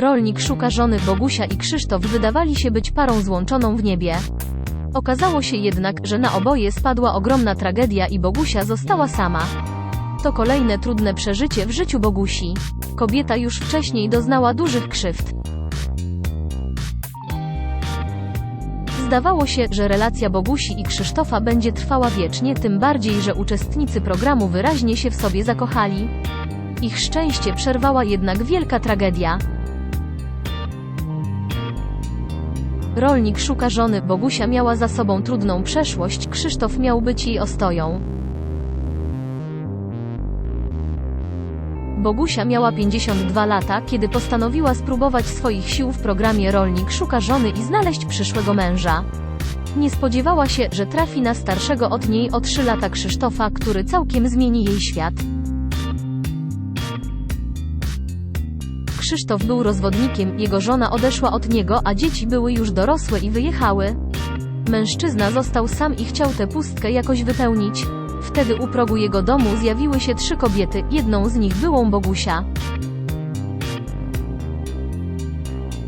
Rolnik szuka żony Bogusia i Krzysztof wydawali się być parą złączoną w niebie. Okazało się jednak, że na oboje spadła ogromna tragedia i Bogusia została sama. To kolejne trudne przeżycie w życiu Bogusi. Kobieta już wcześniej doznała dużych krzywd. Zdawało się, że relacja Bogusi i Krzysztofa będzie trwała wiecznie, tym bardziej, że uczestnicy programu wyraźnie się w sobie zakochali. Ich szczęście przerwała jednak wielka tragedia. Rolnik szuka żony, Bogusia miała za sobą trudną przeszłość, Krzysztof miał być jej ostoją. Bogusia miała 52 lata, kiedy postanowiła spróbować swoich sił w programie Rolnik szuka żony i znaleźć przyszłego męża. Nie spodziewała się, że trafi na starszego od niej o 3 lata Krzysztofa, który całkiem zmieni jej świat. Krzysztof był rozwodnikiem, jego żona odeszła od niego, a dzieci były już dorosłe i wyjechały. Mężczyzna został sam i chciał tę pustkę jakoś wypełnić. Wtedy u progu jego domu zjawiły się trzy kobiety, jedną z nich byłą Bogusia.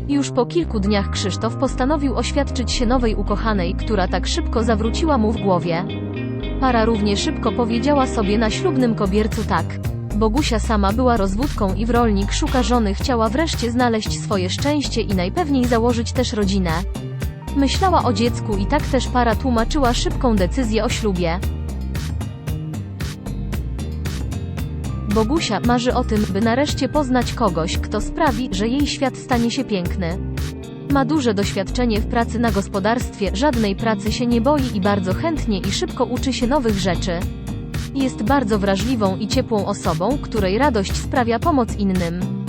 Już po kilku dniach Krzysztof postanowił oświadczyć się nowej ukochanej, która tak szybko zawróciła mu w głowie. Para równie szybko powiedziała sobie na ślubnym kobiercu tak. Bogusia sama była rozwódką i w rolnik szuka żony chciała wreszcie znaleźć swoje szczęście i najpewniej założyć też rodzinę. Myślała o dziecku i tak też para tłumaczyła szybką decyzję o ślubie. Bogusia marzy o tym, by nareszcie poznać kogoś, kto sprawi, że jej świat stanie się piękny. Ma duże doświadczenie w pracy na gospodarstwie, żadnej pracy się nie boi i bardzo chętnie i szybko uczy się nowych rzeczy. Jest bardzo wrażliwą i ciepłą osobą, której radość sprawia pomoc innym.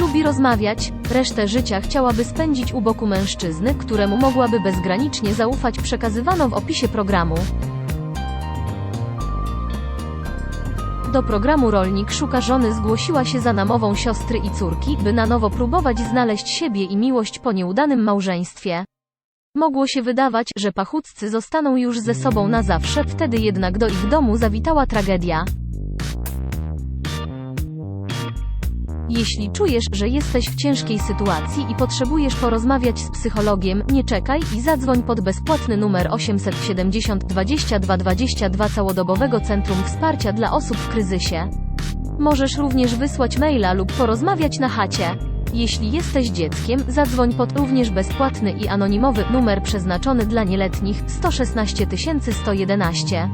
Lubi rozmawiać, resztę życia chciałaby spędzić u boku mężczyzny, któremu mogłaby bezgranicznie zaufać przekazywano w opisie programu. Do programu Rolnik szuka żony zgłosiła się za namową siostry i córki, by na nowo próbować znaleźć siebie i miłość po nieudanym małżeństwie. Mogło się wydawać, że pachuccy zostaną już ze sobą na zawsze, wtedy jednak do ich domu zawitała tragedia. Jeśli czujesz, że jesteś w ciężkiej sytuacji i potrzebujesz porozmawiać z psychologiem, nie czekaj i zadzwoń pod bezpłatny numer 870 22 22 całodobowego Centrum Wsparcia dla osób w kryzysie. Możesz również wysłać maila lub porozmawiać na chacie. Jeśli jesteś dzieckiem, zadzwoń pod również bezpłatny i anonimowy numer przeznaczony dla nieletnich 116 111.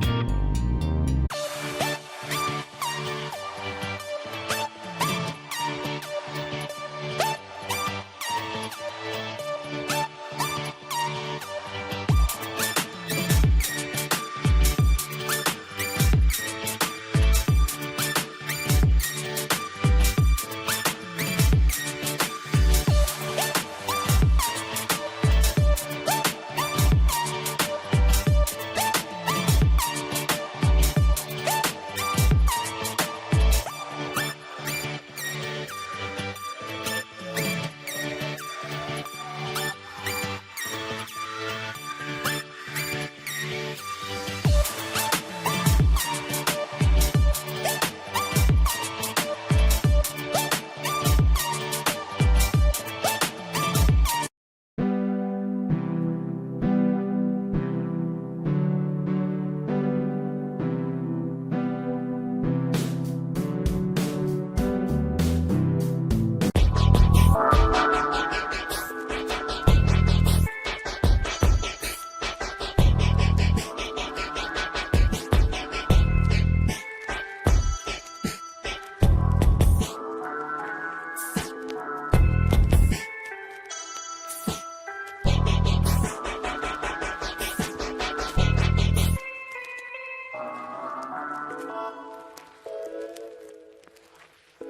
Thank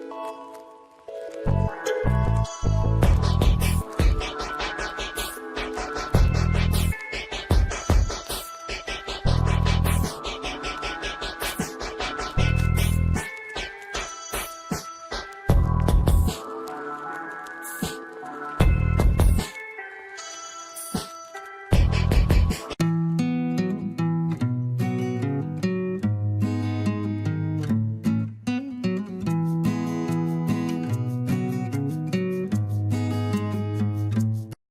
you.